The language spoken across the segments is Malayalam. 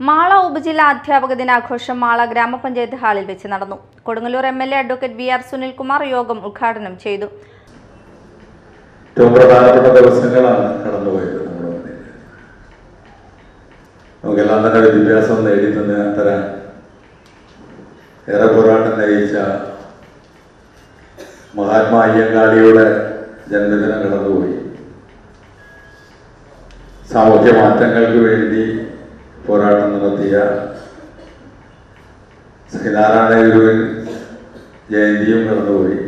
മാള ഉപജില്ലാ അധ്യാപക ദിനാഘോഷം മാള ഗ്രാമപഞ്ചായത്ത് ഹാളിൽ വെച്ച് നടന്നു. Kodungallur M L A advocate V R Sunilkumar യോഗം ഉദ്ഘാടനം ചെയ്തു. ഏറ്റവും പ്രധാനപ്പെട്ട ദിവസങ്ങളാണ് കടന്നുപോയത് നമുക്കെല്ലാം തന്നെ വിദ്യാഭ്യാസം നേടി തന്നെ തരാൻ ഏറെ പോരാട്ടം നയിച്ച മഹാത്മാ അയ്യങ്കാളിയുടെ ജന്മദിനം കടന്നുപോയി. സാമൂഹ്യ മാറ്റങ്ങൾക്ക് വേണ്ടി പോരാട്ടം നടത്തിയ ശ്രീനാരായണ ഗുരുവിൻ ജയന്തിയും കടന്നുപോയി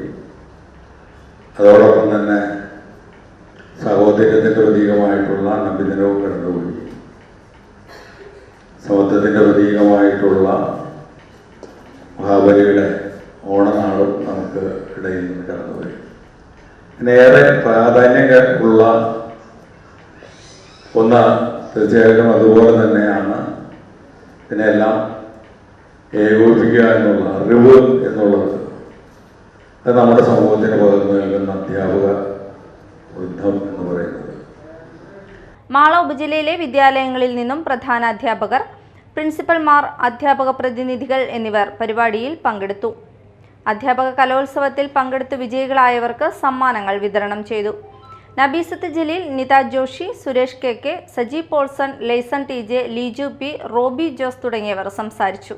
അതോടൊപ്പം തന്നെ സഹോദര്യത്തിന്റെ പ്രതീകമായിട്ടുള്ള നബിദിനവും കടന്നുപോയി സമത്വത്തിന്റെ പ്രതീകമായിട്ടുള്ള മഹാബലിയുടെ ഓണനാളും നമുക്ക് ഇടയിൽ നിന്ന് കടന്നുപോയി. പിന്നെ ഏറെ പ്രാധാന്യം ഉള്ള ഒന്ന് തീർച്ചയായിട്ടും അതുപോലെ തന്നെയാണ് ഇതിനെല്ലാം ഏകോപിപ്പിക്കുക എന്നുള്ള അറിവ് എന്നുള്ളത്. അത് നമ്മുടെ സമൂഹത്തിന് പകർന്നു നൽകുന്ന അധ്യാപക വൃദ്ധം എന്ന് പറയുന്നത്. മാള ഉപജില്ലയിലെ വിദ്യാലയങ്ങളിൽ നിന്നും പ്രധാന അധ്യാപകർ പ്രിൻസിപ്പൽമാർ അധ്യാപക പ്രതിനിധികൾ എന്നിവർ പരിപാടിയിൽ പങ്കെടുത്തു. അധ്യാപക കലോത്സവത്തിൽ പങ്കെടുത്ത് വിജയികളായവർക്ക് സമ്മാനങ്ങൾ വിതരണം ചെയ്തു. Nabeesath Jaleel Nitha Joshy Suresh K K Saji Paulson Laison T J Leeju P Roby Jose തുടങ്ങിയവർ സംസാരിച്ചു.